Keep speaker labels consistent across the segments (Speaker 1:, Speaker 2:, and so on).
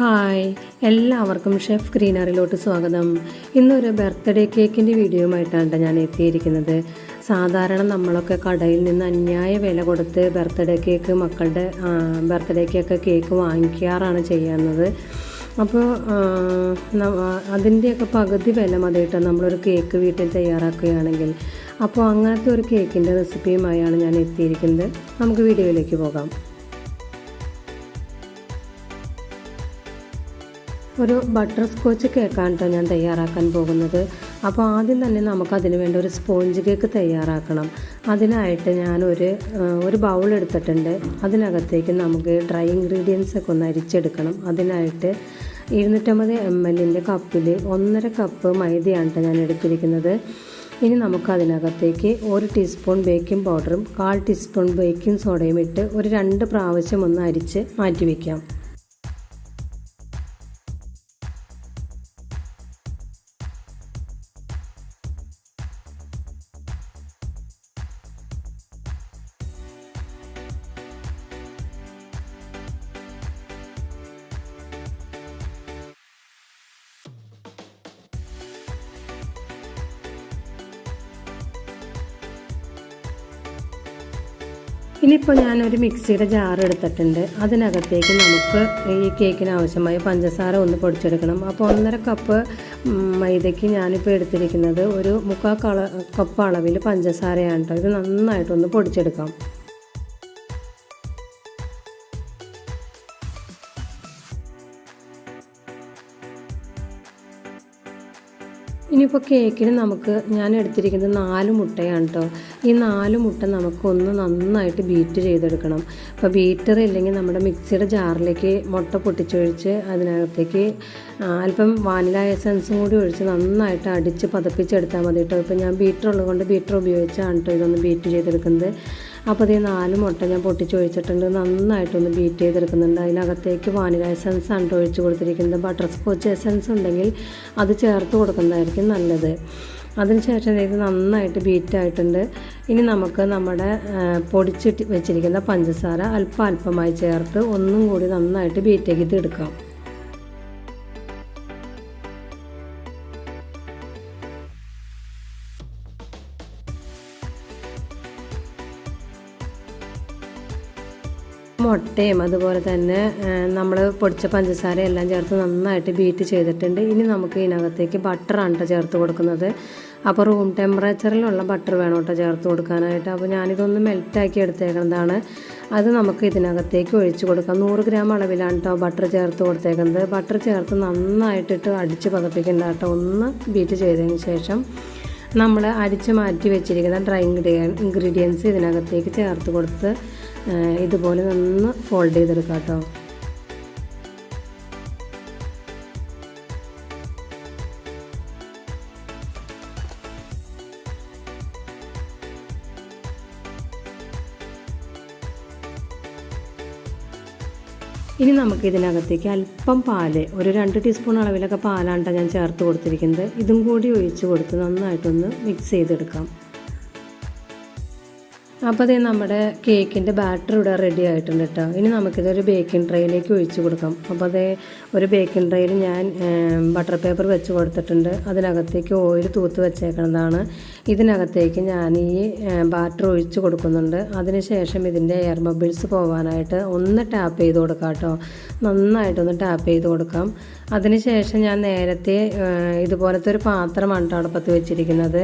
Speaker 1: Hi എല്ലാവർക്കും chef ഗ്രീനറിലോട്ട് സ്വാഗതം. ഇന്നൊരു ബർത്ത്ഡേ കേക്കിന്റെ വീഡിയോയുമായിട്ടാണ് ഞാൻ എത്തിയിരിക്കുന്നത്. സാധാരണ നമ്മളൊക്കെ കടയിൽ നിന്ന് അന്യായ വില കൊടുത്ത് ബർത്ത്ഡേ കേക്ക് മക്കളുടെ ബർത്ത്ഡേക്കൊക്കെ കേക്ക് വാങ്ങിക്കാറാണ് ചെയ്യുന്നത് അപ്പോൾ അതിന്റെയൊക്കെ പകുതി വില മതിയിട്ട് നമ്മളൊരു കേക്ക് വീട്ടിൽ തയ്യാറാക്കുകയാണെങ്കിൽ അപ്പോൾ അങ്ങനത്തെ ഒരു കേക്കിന്റെ റെസിപ്പിയുമായാണ് ഞാൻ എത്തിയിരിക്കുന്നത്. നമുക്ക് വീഡിയോയിലേക്ക് പോകാം. ഒരു ബട്ടർ സ്കോച്ച് കേക്കാണ് കേട്ടോ ഞാൻ തയ്യാറാക്കാൻ പോകുന്നത്. അപ്പോൾ ആദ്യം തന്നെ നമുക്ക് അതിന് വേണ്ട ഒരു സ്പോഞ്ച് കേക്ക് തയ്യാറാക്കണം. അതിനായിട്ട് ഞാനൊരു ഒരു ബൗൾ എടുത്തിട്ടുണ്ട്. അതിനകത്തേക്ക് നമുക്ക് ഡ്രൈ ഇൻഗ്രീഡിയൻസ് ഒക്കെ ഒന്ന് അരിച്ചെടുക്കണം. അതിനായിട്ട് ഇരുന്നൂറ്റമ്പത് എം എല്ലിന്റെ കപ്പിൽ ഒന്നര കപ്പ് മൈദയാണ് കേട്ടോ ഞാൻ എടുത്തിരിക്കുന്നത്. ഇനി നമുക്ക് അതിനകത്തേക്ക് ഒരു ടീസ്പൂൺ ബേക്കിംഗ് പൗഡറും കാൽ ടീസ്പൂൺ ബേക്കിംഗ് സോഡയും ഇട്ട് ഒരു രണ്ട് പ്രാവശ്യം ഒന്ന് അരിച്ച് മാറ്റി വയ്ക്കാം ഇനിയിപ്പോൾ ഞാനൊരു മിക്സിയുടെ ജാർ എടുത്തിട്ടുണ്ട്. അതിനകത്തേക്ക് നമുക്ക് ഈ കേക്കിന് ആവശ്യമായ പഞ്ചസാര ഒന്ന് പൊടിച്ചെടുക്കണം. അപ്പോൾ ഒന്നര കപ്പ് മൈദയ്ക്ക് ഞാനിപ്പോൾ എടുത്തിരിക്കുന്നത് ഒരു മുക്കാൽ കള കപ്പ് അളവിൽ പഞ്ചസാരയാണ് കേട്ടോ ഇത് നന്നായിട്ടൊന്ന് പൊടിച്ചെടുക്കാം. ഇനിയിപ്പോൾ കേക്കിന് നമുക്ക് ഞാൻ എടുത്തിരിക്കുന്നത് നാല് മുട്ടയാണ് കേട്ടോ ഈ നാല് മുട്ട നമുക്ക് ഒന്ന് നന്നായിട്ട് ബീറ്റ് ചെയ്തെടുക്കണം. അപ്പോൾ ബീറ്റർ ഇല്ലെങ്കിൽ നമ്മുടെ മിക്സിയുടെ ജാറിലേക്ക് മുട്ട പൊട്ടിച്ചൊഴിച്ച് അതിനകത്തേക്ക് അല്പം വാനില എസൻസും കൂടി ഒഴിച്ച് നന്നായിട്ട് അടിച്ച് പതപ്പിച്ചെടുത്താൽ മതി കേട്ടോ. ഇപ്പോൾ ഞാൻ ബീറ്റർ ഉള്ളതുകൊണ്ട് ബീറ്റർ ഉപയോഗിച്ചാണ് കേട്ടോ ഇതൊന്ന് ബീറ്റ് ചെയ്തെടുക്കുന്നത്. അപ്പോൾ അതേ നാല് മുട്ട ഞാൻ പൊട്ടിച്ചൊഴിച്ചിട്ടുണ്ട്. നന്നായിട്ടൊന്ന് ബീറ്റ് ചെയ്തെടുക്കുന്നുണ്ട്. അതിനകത്തേക്ക് വാനില എസൻസ് ആണ് ഒഴിച്ച് കൊടുത്തിരിക്കുന്നത്. ബട്ടർ സ്കോച്ച് എസൻസ് ഉണ്ടെങ്കിൽ അത് ചേർത്ത് കൊടുക്കുന്നതായിരിക്കും നല്ലത്. അതിനുശേഷം ഇത് നന്നായിട്ട് ബീറ്റായിട്ടുണ്ട്. ഇനി നമുക്ക് നമ്മുടെ പൊടിച്ചിട്ട് വെച്ചിരിക്കുന്ന പഞ്ചസാര അല്പം അല്പമായി ചേർത്ത് ഒന്നും കൂടി നന്നായിട്ട് ബീറ്റ് എടുക്കാം. മുട്ടയും അതുപോലെ തന്നെ നമ്മൾ പൊടിച്ച പഞ്ചസാര എല്ലാം ചേർത്ത് നന്നായിട്ട് ബീറ്റ് ചെയ്തിട്ടുണ്ട്. ഇനി നമുക്ക് ഇതിനകത്തേക്ക് ബട്ടറാണ് കേട്ടോ ചേർത്ത് കൊടുക്കുന്നത്. അപ്പോൾ റൂം ടെമ്പറേച്ചറിലുള്ള ബട്ടർ വേണം കേട്ടോ ചേർത്ത് കൊടുക്കാനായിട്ട്. അപ്പോൾ ഞാനിതൊന്ന് മെൽറ്റാക്കി എടുത്തേക്കുന്നതാണ്. അത് നമുക്ക് ഇതിനകത്തേക്ക് ഒഴിച്ച് കൊടുക്കാം. നൂറ് ഗ്രാം അളവിലാണ് കേട്ടോ ബട്ടർ ചേർത്ത് കൊടുത്തേക്കുന്നത്. ബട്ടർ ചേർത്ത് നന്നായിട്ടിട്ട് അടിച്ച് പതപ്പിക്കേണ്ട കേട്ടോ ഒന്ന് ബീറ്റ് ചെയ്തതിന് ശേഷം നമ്മൾ അടിച്ച് മാറ്റി വെച്ചിരിക്കുന്ന ഡ്രൈ ഇൻഗ്രീഡിയൻസ് ഇതിനകത്തേക്ക് ചേർത്ത് കൊടുത്ത് ഇതുപോലെ നന്ന് ഫോൾഡ് ചെയ്തെടുക്കാം കേട്ടോ. ഇനി നമുക്ക് ഇതിനകത്തേക്ക് അല്പം പാൽ ഒരു രണ്ട് ടീസ്പൂൺ അളവിലൊക്കെ പാലാണ് ഞാൻ ചേർത്ത് കൊടുത്തിരിക്കുന്നത്. ഇതും കൂടി ഒഴിച്ച് കൊടുത്ത് നന്നായിട്ടൊന്ന് മിക്സ് ചെയ്തെടുക്കാം. അപ്പോൾ അതേ നമ്മുടെ കേക്കിന്റെ ബാറ്റർ ഇവിടെ റെഡി ആയിട്ടുണ്ട് കേട്ടോ ഇനി നമുക്കിതൊരു ബേക്കിംഗ് ട്രേയിലേക്ക് ഒഴിച്ച് കൊടുക്കാം. അപ്പോൾ അതേ ഒരു ബേക്കിംഗ് ട്രേയിൽ ഞാൻ ബട്ടർ പേപ്പർ വെച്ച് കൊടുത്തിട്ടുണ്ട്. അതിനകത്തേക്ക് ഓയിൽ തൂത്ത് വെച്ചേക്കുന്നതാണ്. ഇതിനകത്തേക്ക് ഞാൻ ഈ ബാറ്റർ ഒഴിച്ച് കൊടുക്കുന്നുണ്ട്. അതിനുശേഷം ഇതിന്റെ എയർ ബബിൾസ് പോകാനായിട്ട് ഒന്ന് ടാപ്പ് ചെയ്ത് കൊടുക്കാം കേട്ടോ നന്നായിട്ടൊന്ന് ടാപ്പ് ചെയ്ത് കൊടുക്കാം. അതിനുശേഷം ഞാൻ നേരത്തെ ഇതുപോലത്തെ ഒരു പാത്രമാണ് അടുപ്പത്ത് വെച്ചിരിക്കുന്നത്.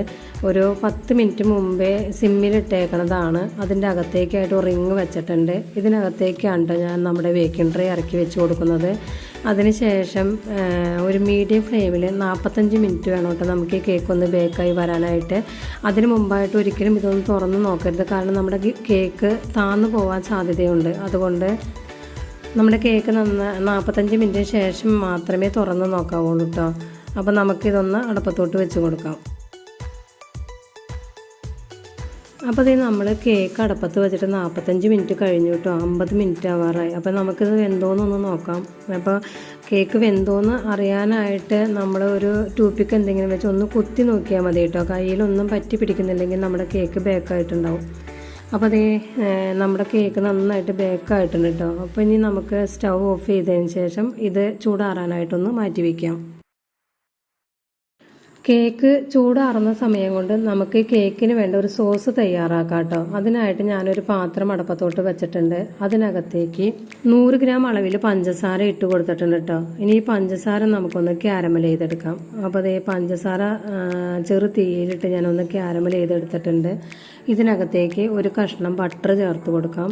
Speaker 1: ഒരു പത്ത് മിനിറ്റ് മുമ്പേ സിമ്മിലിട്ടേക്കണതാണ് അതിന്റെ അകത്തേക്കായിട്ട് റിങ് വെച്ചിട്ടുണ്ട്. ഇതിനകത്തേക്കാണ് ഞാൻ നമ്മുടെ ബേക്കിംഗ് ട്രേ ഇറക്കി വെച്ച് കൊടുക്കുന്നത്. അതിനുശേഷം ഒരു മീഡിയം ഫ്ലെയിമിൽ നാൽപ്പത്തഞ്ച് മിനിറ്റ് വേണം കേട്ടോ നമുക്ക് ഈ കേക്ക് ഒന്ന് ബേക്കായി വരാനായിട്ട്. അതിന് മുമ്പായിട്ട് ഒരിക്കലും ഇതൊന്ന് തുറന്ന് നോക്കരുത്. കാരണം നമ്മുടെ കേക്ക് താന്നു പോകാൻ സാധ്യതയുണ്ട്. അതുകൊണ്ട് നമ്മുടെ കേക്ക് നന്ന നാൽപ്പത്തഞ്ച് മിനിറ്റിന് ശേഷം മാത്രമേ തുറന്ന് നോക്കാവുള്ളൂ കേട്ടോ അപ്പോൾ നമുക്കിതൊന്ന് അടുപ്പത്തോട്ട് വെച്ച് കൊടുക്കാം. അപ്പോൾ ഇത് നമ്മൾ കേക്ക് അടപ്പത്ത് വെച്ചിട്ട് നാൽപ്പത്തഞ്ച് മിനിറ്റ് കഴിഞ്ഞു കേട്ടോ അമ്പത് മിനിറ്റ് ആവാറായി. അപ്പോൾ നമുക്കിത് വെന്തോന്നൊന്ന് നോക്കാം. അപ്പോൾ കേക്ക് വെന്തോന്ന് അറിയാനായിട്ട് നമ്മൾ ഒരു ടൂപ്പിക്ക് എന്തെങ്കിലും വെച്ച് ഒന്ന് കുത്തി നോക്കിയാൽ മതി കേട്ടോ കയ്യിലൊന്നും പറ്റി പിടിക്കുന്നില്ലെങ്കിൽ നമ്മുടെ കേക്ക് ബേക്കായിട്ടുണ്ടാവും അപ്പോൾ അതേ നമ്മുടെ കേക്ക് നന്നായിട്ട് ബേക്കായിട്ടുണ്ട് കേട്ടോ അപ്പോൾ ഇനി നമുക്ക് സ്റ്റൗ ഓഫ് ചെയ്തതിന് ശേഷം ഇത് ചൂടാറാനായിട്ടൊന്ന് മാറ്റി വയ്ക്കാം കേക്ക് ചൂടാറുന്ന സമയം കൊണ്ട് നമുക്ക് കേക്കിന് വേണ്ട ഒരു സോസ് തയ്യാറാക്കാം കേട്ടോ. അതിനായിട്ട് ഞാനൊരു പാത്രം അടപ്പത്തോട്ട് വെച്ചിട്ടുണ്ട്. അതിനകത്തേക്ക് നൂറ് ഗ്രാം അളവിൽ പഞ്ചസാര ഇട്ട് കൊടുത്തിട്ടുണ്ട് കേട്ടോ. ഇനി ഈ പഞ്ചസാര നമുക്കൊന്ന് ക്യാരമൽ ചെയ്തെടുക്കാം. അപ്പോൾ അതേ പഞ്ചസാര ചെറു തീയിലിട്ട് ഞാനൊന്ന് ക്യാരമൽ ചെയ്തെടുത്തിട്ടുണ്ട്. ഇതിനകത്തേക്ക് ഒരു കഷ്ണം ബട്ടർ ചേർത്ത് കൊടുക്കാം.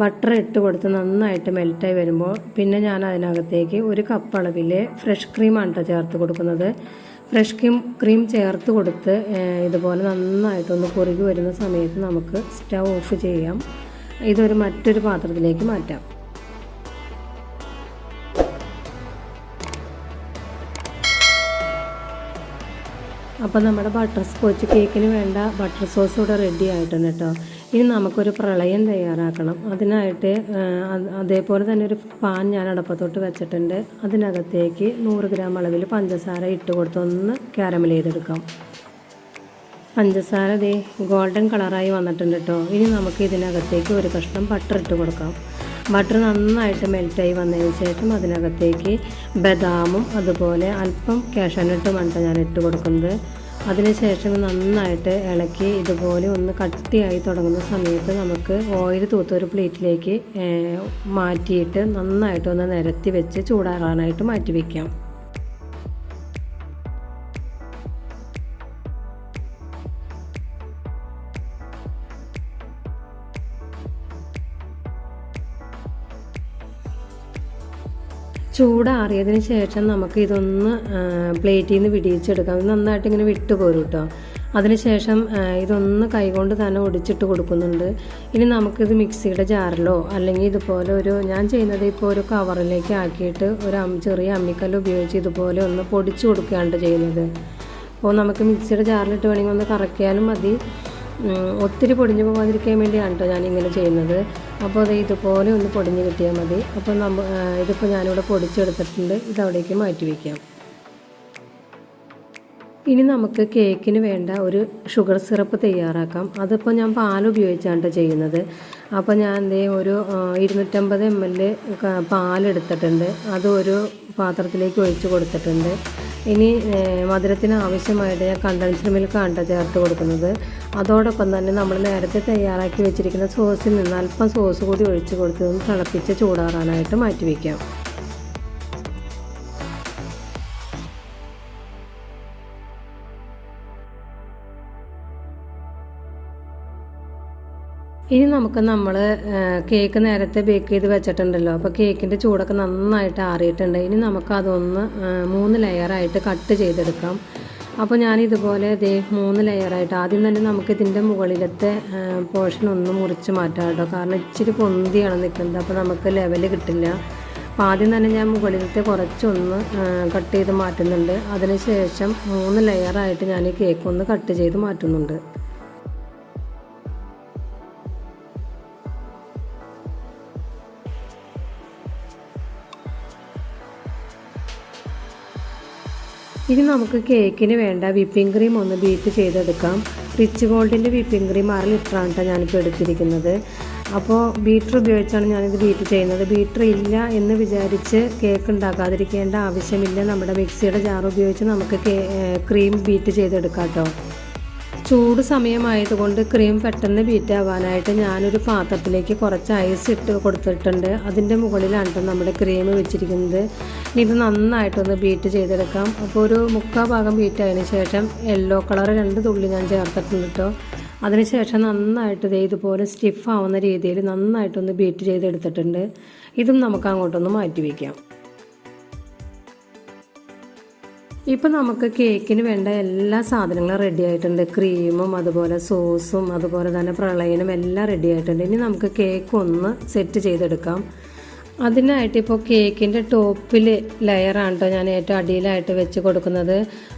Speaker 1: ബട്ടർ ഇട്ട് കൊടുത്ത് നന്നായിട്ട് മെൽറ്റായി വരുമ്പോൾ പിന്നെ ഞാൻ അതിനകത്തേക്ക് ഒരു കപ്പ് അളവിൽ ഫ്രഷ് ക്രീമാണ് കേട്ടോ ചേർത്ത് കൊടുക്കുന്നത്. ഫ്രഷ് ക്രീം ക്രീം ചേർത്ത് കൊടുത്ത് ഇതുപോലെ നന്നായിട്ടൊന്ന് കുറുകി വരുന്ന സമയത്ത് നമുക്ക് സ്റ്റൗ ഓഫ് ചെയ്യാം. ഇതൊരു മറ്റൊരു പാത്രത്തിലേക്ക് മാറ്റാം. അപ്പോൾ നമ്മുടെ ബട്ടർ സ്കോച്ച് കേക്കിന് വേണ്ട ബട്ടർ സോസ് ഇവിടെ റെഡി ആയിട്ടുണ്ട് കേട്ടോ. ഇനി നമുക്കൊരു പ്രളയം തയ്യാറാക്കണം. അതിനായിട്ട് അതേപോലെ തന്നെ ഒരു പാൻ ഞാൻ അടപ്പത്തോട്ട് വെച്ചിട്ടുണ്ട്. അതിനകത്തേക്ക് നൂറ് ഗ്രാം അളവിൽ പഞ്ചസാര ഇട്ട് കൊടുത്ത് ഒന്ന് ക്യാരമൽ ചെയ്തെടുക്കാം. പഞ്ചസാര ദേ ഗോൾഡൻ കളറായി വന്നിട്ടുണ്ട് കേട്ടോ ഇനി നമുക്ക് ഇതിനകത്തേക്ക് ഒരു കഷ്ണം ബട്ടർ ഇട്ട് കൊടുക്കാം. ബട്ടർ നന്നായിട്ട് മെൽറ്റായി വന്നതിന് ശേഷം അതിനകത്തേക്ക് ബദാമും അതുപോലെ അല്പം കാഷ്നട്ടുമാണ് ട്ടോ ഞാൻ ഇട്ട് കൊടുക്കുന്നത്. അതിനുശേഷം നന്നായിട്ട് ഇളക്കി ഇതുപോലെ ഒന്ന് കട്ടിയായി തുടങ്ങുന്ന സമയത്ത് നമുക്ക് ഓയിൽ തൂത്ത ഒരു പ്ലേറ്റിലേക്ക് മാറ്റിയിട്ട് നന്നായിട്ടൊന്ന് നിരത്തി വെച്ച് ചൂടാറാനായിട്ട് മാറ്റി വയ്ക്കാം ചൂടാറിയതിന് ശേഷം നമുക്ക് ഇതൊന്ന് പ്ലേറ്റിൽ നിന്ന് വിടിയിച്ചെടുക്കാം. ഇത് നന്നായിട്ട് ഇങ്ങനെ വിട്ടു പോരും കേട്ടോ അതിനുശേഷം ഇതൊന്ന് കൈകൊണ്ട് തന്നെ ഒടിച്ചിട്ട് കൊടുക്കുന്നുണ്ട്. ഇനി നമുക്കിത് മിക്സിയുടെ ജാറിലോ അല്ലെങ്കിൽ ഇതുപോലെ ഒരു ഞാൻ ചെയ്യുന്നത് ഇപ്പോൾ ഒരു കവറിലേക്ക് ആക്കിയിട്ട് ഒരു ചെറിയ അമ്മിക്കല്ല് ഉപയോഗിച്ച് ഇതുപോലെ ഒന്ന് പൊടിച്ചു കൊടുക്കുകയാണ് ചെയ്യുന്നത്. അപ്പോൾ നമുക്ക് മിക്സിയുടെ ജാറിലിട്ട് വേണമെങ്കിൽ ഒന്ന് കറക്കിയാലും മതി. ഒത്തിരി പൊടിഞ്ഞു പോകാതിരിക്കാൻ വേണ്ടിയാണ് കേട്ടോ ഞാനിങ്ങനെ ചെയ്യുന്നത്. അപ്പോൾ അത് ഇതുപോലെ ഒന്ന് പൊടിഞ്ഞ് കിട്ടിയാൽ മതി. അപ്പോൾ നമ്മ ആ, ഇതിപ്പോൾ ഞാനിവിടെ പൊടിച്ചെടുത്തിട്ടുണ്ട്. ഇതവിടേക്ക് മാറ്റി വയ്ക്കാം. ഇനി നമുക്ക് കേക്കിന് വേണ്ട ഒരു ഷുഗർ സിറപ്പ് തയ്യാറാക്കാം. അതിപ്പോൾ ഞാൻ പാൽ ഉപയോഗിച്ചാണ് ചെയ്യുന്നത്. അപ്പോൾ ഞാൻ എന്തേ ഒരു ഇരുന്നൂറ്റമ്പത് എം എൽ പാലെടുത്തിട്ടുണ്ട് അത് ഒരു പാത്രത്തിലേക്ക് ഒഴിച്ച് കൊടുത്തിട്ടുണ്ട്. ഇനി മധുരത്തിന് ആവശ്യമായിട്ട് ഞാൻ കണ്ടൻസ്ഡ് മിൽക്കാണ് ചേർത്ത് കൊടുക്കുന്നത്. അതോടൊപ്പം തന്നെ നമ്മൾ നേരത്തെ തയ്യാറാക്കി വെച്ചിരിക്കുന്ന സോസിൽ നിന്ന് അല്പം സോസ് കൂടി ഒഴിച്ച് കൊടുത്ത് തിളപ്പിച്ച് ചൂടാറാനായിട്ട് മാറ്റി വയ്ക്കാം ഇനി നമുക്ക് നമ്മൾ കേക്ക് നേരത്തെ ബേക്ക് ചെയ്ത് വെച്ചിട്ടുണ്ടല്ലോ. അപ്പോൾ കേക്കിന്റെ ചൂടൊക്കെ നന്നായിട്ട് ആറിയിട്ടുണ്ട്. ഇനി നമുക്ക് അതൊന്ന് മൂന്ന് ലെയറായിട്ട് കട്ട് ചെയ്തെടുക്കാം. അപ്പോൾ ഞാൻ ഇതുപോലെ ദേ മൂന്ന് ലെയറായിട്ട് ആദ്യം തന്നെ നമുക്ക് ഇതിന്റെ മുകളിലത്തെ പോർഷൻ ഒന്ന് മുറിച്ച് മാറ്റാം കേട്ടോ. കാരണം ഇച്ചിരി പൊന്തിയാണ് നിൽക്കുന്നത് അപ്പോൾ നമുക്ക് ലെവൽ കിട്ടില്ല. അപ്പോൾ ആദ്യം തന്നെ ഞാൻ മുകളിലത്തെ കുറച്ചൊന്ന് കട്ട് ചെയ്ത് മാറ്റുന്നുണ്ട്. അതിനുശേഷം മൂന്ന് ലെയറായിട്ട് ഞാൻ ഈ കേക്ക് ഒന്ന് കട്ട് ചെയ്ത് മാറ്റുന്നുണ്ട്. ഇനി നമുക്ക് കേക്കിന് വേണ്ട വിപ്പിംഗ് ക്രീം ഒന്ന് ബീറ്റ് ചെയ്തെടുക്കാം. റിച്ച് ഗോൾഡിന്റെ വിപ്പിംഗ് ക്രീം അര ലിറ്ററാണ് കേട്ടോ ഞാനിപ്പോൾ എടുത്തിരിക്കുന്നത്. അപ്പോൾ ബീറ്റർ ഉപയോഗിച്ചാണ് ഞാനിത് ബീറ്റ് ചെയ്യുന്നത്. ബീറ്റർ ഇല്ല എന്ന് വിചാരിച്ച് കേക്ക് ഉണ്ടാക്കാതിരിക്കേണ്ട ആവശ്യമില്ല. നമ്മുടെ മിക്സിയുടെ ജാർ ഉപയോഗിച്ച് നമുക്ക് ക്രീം ബീറ്റ് ചെയ്തെടുക്കാം കേട്ടോ ചൂട് സമയമായതുകൊണ്ട് ക്രീം പെട്ടെന്ന് ബീറ്റാവാനായിട്ട് ഞാനൊരു പാത്രത്തിലേക്ക് കുറച്ച് ഐസ് ഇട്ട് കൊടുത്തിട്ടുണ്ട്. അതിന്റെ മുകളിലാണ് നമ്മുടെ ക്രീം വെച്ചിരിക്കുന്നത്. ഇനി ഇത് നന്നായിട്ടൊന്ന് ബീറ്റ് ചെയ്തെടുക്കാം. അപ്പോൾ ഒരു മുക്കാൽ ഭാഗം ബീറ്റ് ആയതിനു ശേഷം യെല്ലോ കളർ രണ്ട് തുള്ളി ഞാൻ ചേർത്തിട്ടുണ്ട് കേട്ടോ അതിനുശേഷം നന്നായിട്ട് ദേ ഇതുപോലെ സ്റ്റിഫ് ആവുന്ന രീതിയിൽ നന്നായിട്ടൊന്ന് ബീറ്റ് ചെയ്തെടുത്തിട്ടുണ്ട്. ഇതും നമുക്ക് അങ്ങോട്ടൊന്ന് മാറ്റി വയ്ക്കാം ഇപ്പം നമുക്ക് കേക്കിന് വേണ്ട എല്ലാ സാധനങ്ങളും റെഡി ആയിട്ടുണ്ട്. ക്രീമും അതുപോലെ സോസും അതുപോലെ തന്നെ പ്രളയനും എല്ലാം റെഡി ആയിട്ടുണ്ട്. ഇനി നമുക്ക് കേക്ക് ഒന്ന് സെറ്റ് ചെയ്തെടുക്കാം. അതിനായിട്ട് ഇപ്പോൾ കേക്കിന്റെ ടോപ്പിൽ ലെയറാണ് കേട്ടോ ഞാൻ ഏറ്റവും അടിയിലായിട്ട് വെച്ച് കൊടുക്കുന്നത്.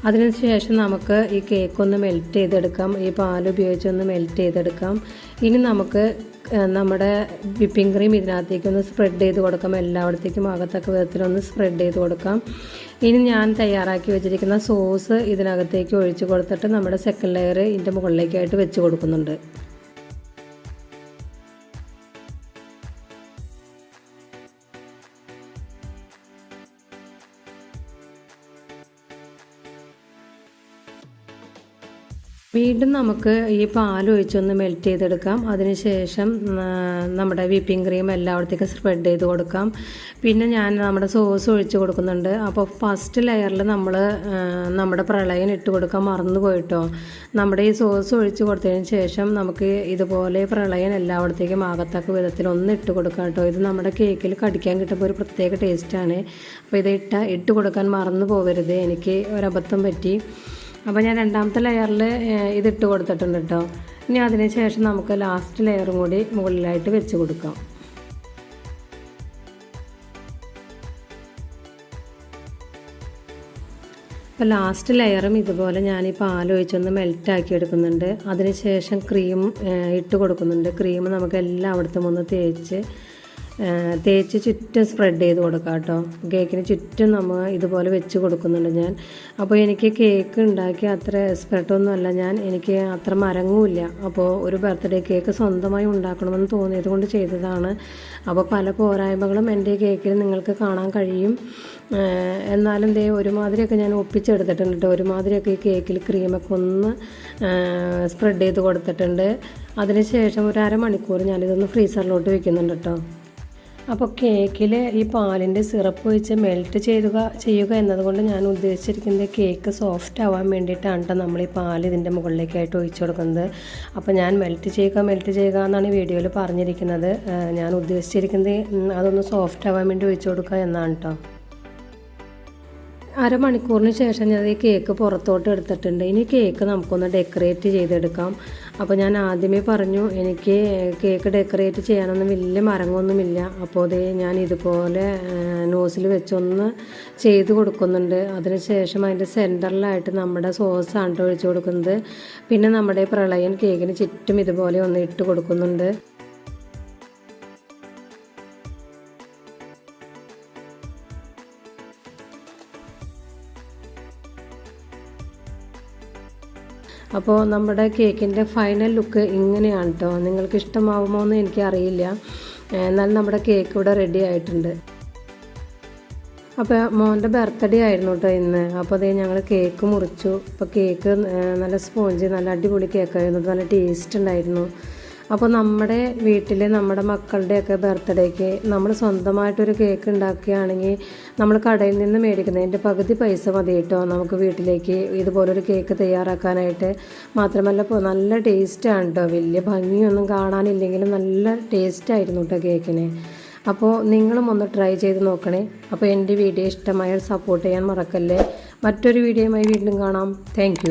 Speaker 1: അതിനുശേഷം നമുക്ക് ഈ കേക്ക് ഒന്ന് മെൽറ്റ് ചെയ്തെടുക്കാം. ഈ പാൽ ഉപയോഗിച്ചൊന്ന് മെൽറ്റ് ചെയ്തെടുക്കാം. ഇനി നമുക്ക് നമ്മുടെ വിപ്പിംഗ് ക്രീം ഇതിനകത്തേക്കൊന്ന് സ്പ്രെഡ് ചെയ്ത് കൊടുക്കാം. എല്ലായിടത്തേക്കും ആകത്തക്ക വിധത്തിലൊന്ന് സ്പ്രെഡ് ചെയ്ത് കൊടുക്കാം. ഇനി ഞാൻ തയ്യാറാക്കി വെച്ചിരിക്കുന്ന സോസ് ഇതിനകത്തേക്ക് ഒഴിച്ച് കൊടുത്തിട്ട് നമ്മുടെ സെക്കൻഡ് ലെയർ ഇതിന്റെ മുകളിലേക്കായിട്ട് വെച്ച് കൊടുക്കുന്നുണ്ട്. വീണ്ടും നമുക്ക് ഈ പാൽ ഒഴിച്ചൊന്ന് മെൽറ്റ് ചെയ്തെടുക്കാം. അതിനുശേഷം നമ്മുടെ വിപ്പിംഗ് ക്രീം എല്ലായിടത്തേക്കും സ്പ്രെഡ് ചെയ്ത് കൊടുക്കാം. പിന്നെ ഞാൻ നമ്മുടെ സോസ് ഒഴിച്ച് കൊടുക്കുന്നുണ്ട്. അപ്പോൾ ഫസ്റ്റ് ലെയറിൽ നമ്മൾ നമ്മുടെ പ്രളയം ഇട്ട് കൊടുക്കാൻ മറന്നു പോയിട്ടോ? നമ്മുടെ ഈ സോസ് ഒഴിച്ച് കൊടുത്തതിന് ശേഷം നമുക്ക് ഇതുപോലെ പ്രളയം എല്ലായിടത്തേക്കും ആകത്തക്ക വിധത്തിൽ ഒന്ന് ഇട്ട് കൊടുക്കാം കേട്ടോ. ഇത് നമ്മുടെ കേക്കിൽ കടിക്കാൻ കിട്ടുമ്പോൾ ഒരു പ്രത്യേക ടേസ്റ്റാണ് അപ്പോൾ ഇത് ഇട്ട ഇട്ട് കൊടുക്കാൻ മറന്നു പോകരുത് എനിക്ക് ഒരബദ്ധം പറ്റി. അപ്പോൾ ഞാൻ രണ്ടാമത്തെ ലെയറിൽ ഇതിട്ട് കൊടുത്തിട്ടുണ്ട് കേട്ടോ ഇനി അതിന് ശേഷം നമുക്ക് ലാസ്റ്റ് ലെയറും കൂടി മുകളിലായിട്ട് വെച്ച് കൊടുക്കാം. അപ്പോൾ ലാസ്റ്റ് ലെയറും ഇതുപോലെ ഞാൻ ഈ പാൽ ഒഴിച്ചൊന്ന് മെൽറ്റാക്കി എടുക്കുന്നുണ്ട്. അതിന് ശേഷം ക്രീം ഇട്ട് കൊടുക്കുന്നുണ്ട്. ക്രീം നമുക്ക് എല്ലാം എല്ലായിടത്തും ഒന്ന് തേച്ച് തേച്ച് ചുറ്റും സ്പ്രെഡ് ചെയ്ത് കൊടുക്കാം കേട്ടോ. കേക്കിന് ചുറ്റും നമ്മൾ ഇതുപോലെ വെച്ച് കൊടുക്കുന്നുണ്ട് ഞാൻ. അപ്പോൾ എനിക്ക് കേക്ക് ഉണ്ടാക്കി അത്ര എക്സ്പെർട്ടൊന്നുമല്ല ഞാൻ. എനിക്ക് അത്ര മരങ്ങുമില്ല അപ്പോൾ ഒരു ബർത്ത്ഡേ കേക്ക് സ്വന്തമായി ഉണ്ടാക്കണമെന്ന് തോന്നിയത് കൊണ്ട് ചെയ്തതാണ്. അപ്പോൾ പല പോരായ്മകളും എന്റെ കേക്കിൽ നിങ്ങൾക്ക് കാണാൻ കഴിയും. എന്നാലും ദേ ഒരുമാതിരിയൊക്കെ ഞാൻ ഒപ്പിച്ചെടുത്തിട്ടുണ്ട് കേട്ടോ. ഒരുമാതിരിയൊക്കെ ഈ കേക്കിൽ ക്രീമൊക്കെ ഒന്ന് സ്പ്രെഡ് ചെയ്ത് കൊടുത്തിട്ടുണ്ട്. അതിനുശേഷം ഒരു അരമണിക്കൂർ ഞാനിതൊന്ന് ഫ്രീസറിലോട്ട് വെക്കുന്നുണ്ട് കേട്ടോ. അപ്പോൾ കേക്കിൽ ഈ പാലിന്റെ സിറപ്പ് വെച്ച് മെൽറ്റ് ചെയ്യുക ചെയ്യുക എന്നതുകൊണ്ട് ഞാൻ ഉദ്ദേശിച്ചിരിക്കുന്നത് കേക്ക് സോഫ്റ്റ് ആവാൻ വേണ്ടിയിട്ടാണ് കേട്ടോ നമ്മൾ ഈ പാൽ ഇതിന്റെ മുകളിലേക്കായിട്ട് ഒഴിച്ചു കൊടുക്കുന്നത്. അപ്പോൾ ഞാൻ മെൽറ്റ് ചെയ്യുക മെൽറ്റ് ചെയ്യുക എന്നാണ് വീഡിയോയിൽ പറഞ്ഞിരിക്കുന്നത്. ഞാൻ ഉദ്ദേശിച്ചിരിക്കുന്നത് അതൊന്ന് സോഫ്റ്റ് ആവാൻ വേണ്ടി ഒഴിച്ചു കൊടുക്കുക എന്നാണ് കേട്ടോ അരമണിക്കൂറിന് ശേഷം ഞാൻ ഈ കേക്ക് പുറത്തോട്ട് എടുത്തിട്ടുണ്ട്. ഇനി കേക്ക് നമുക്കൊന്ന് ഡെക്കറേറ്റ് ചെയ്തെടുക്കാം. അപ്പോൾ ഞാൻ ആദ്യമേ പറഞ്ഞു എനിക്ക് കേക്ക് ഡെക്കറേറ്റ് ചെയ്യാനൊന്നും വലിയ മരങ്ങൊന്നുമില്ല അപ്പോൾ അതേ ഞാൻ ഇതുപോലെ നോസിൽ വെച്ചൊന്ന് ചെയ്ത് കൊടുക്കുന്നുണ്ട്. അതിന് ശേഷം അതിന്റെ സെന്ററിലായിട്ട് നമ്മുടെ സോസ് ആണ് ഒഴിച്ചു കൊടുക്കുന്നത്. പിന്നെ നമ്മുടെ പ്രളയൻ കേക്കിന് ചുറ്റും ഇതുപോലെ ഒന്ന് ഇട്ട് കൊടുക്കുന്നുണ്ട്. അപ്പോൾ നമ്മുടെ കേക്കിന്റെ ഫൈനൽ ലുക്ക് ഇങ്ങനെയാണ് കേട്ടോ നിങ്ങൾക്ക് ഇഷ്ടമാവുമോ എന്ന് എനിക്കറിയില്ല. എന്നാലും നമ്മുടെ കേക്ക് ഇവിടെ റെഡി ആയിട്ടുണ്ട്. അപ്പോൾ മോന്റെ ബർത്ത്ഡേ ആയിരുന്നു കേട്ടോ ഇന്ന്. അപ്പോൾ അതേ ഞങ്ങൾ കേക്ക് മുറിച്ചു. അപ്പോൾ കേക്ക് നല്ല സ്പോഞ്ച് നല്ല അടിപൊളി കേക്കായിരുന്നു നല്ല ടേസ്റ്റ് ഉണ്ടായിരുന്നു. അപ്പോൾ നമ്മുടെ വീട്ടിൽ നമ്മുടെ മക്കളുടെയൊക്കെ ബർത്ത്ഡേക്ക് നമ്മൾ സ്വന്തമായിട്ടൊരു കേക്ക് ഉണ്ടാക്കുകയാണെങ്കിൽ നമ്മൾ കടയിൽ നിന്ന് മേടിക്കുന്നതിന്റെ പകുതി പൈസ മതി കേട്ടോ. നമുക്ക് വീട്ടിലേക്ക് ഇതുപോലൊരു കേക്ക് തയ്യാറാക്കാനായിട്ട്. മാത്രമല്ല ഇപ്പോൾ നല്ല ടേസ്റ്റാണ് കേട്ടോ വലിയ ഭംഗിയൊന്നും കാണാനില്ലെങ്കിലും നല്ല ടേസ്റ്റായിരുന്നു കേട്ടോ കേക്കിന്. അപ്പോൾ നിങ്ങളും ഒന്ന് ട്രൈ ചെയ്ത് നോക്കണേ. അപ്പോൾ എന്റെ വീഡിയോ ഇഷ്ടമായാൽ സപ്പോർട്ട് ചെയ്യാൻ മറക്കല്ലേ. മറ്റൊരു വീഡിയോയുമായി വീണ്ടും കാണാം. താങ്ക്